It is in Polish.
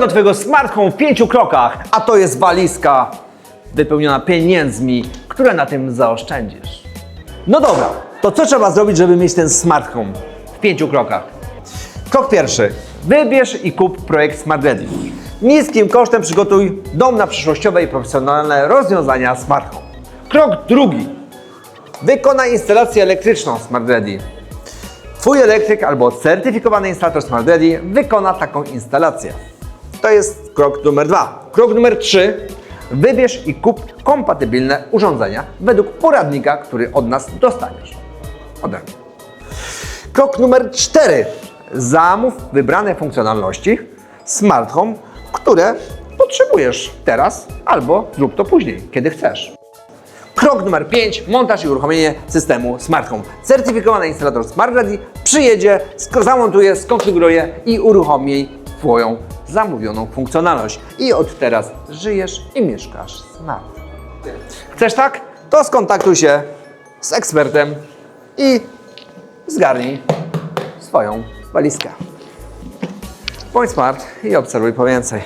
do Twojego smart home w pięciu krokach, a to jest walizka wypełniona pieniędzmi, które na tym zaoszczędzisz. No dobra, to co trzeba zrobić, żeby mieć ten smart home w pięciu krokach? Krok pierwszy. Wybierz i kup projekt Smart Ready. Niskim kosztem przygotuj dom na przyszłościowe i profesjonalne rozwiązania Smart Home. Krok drugi. Wykonaj instalację elektryczną Smart Ready. Twój elektryk albo certyfikowany instalator Smart Ready wykona taką instalację. To jest krok numer dwa. Krok numer trzy. Wybierz i kup kompatybilne urządzenia według poradnika, który od nas dostaniesz. Ode mnie. Krok numer 4. Zamów wybrane funkcjonalności Smart Home, które potrzebujesz teraz albo zrób to później, kiedy chcesz. Krok numer 5. Montaż i uruchomienie systemu Smart Home. Certyfikowany instalator Smart Ready przyjedzie, zamontuje, skonfiguruje i uruchomi Twoją zamówioną funkcjonalność. I od teraz żyjesz i mieszkasz smart. Chcesz tak? To skontaktuj się z ekspertem i zgarnij swoją walizkę. Bądź smart i obserwuj po więcej.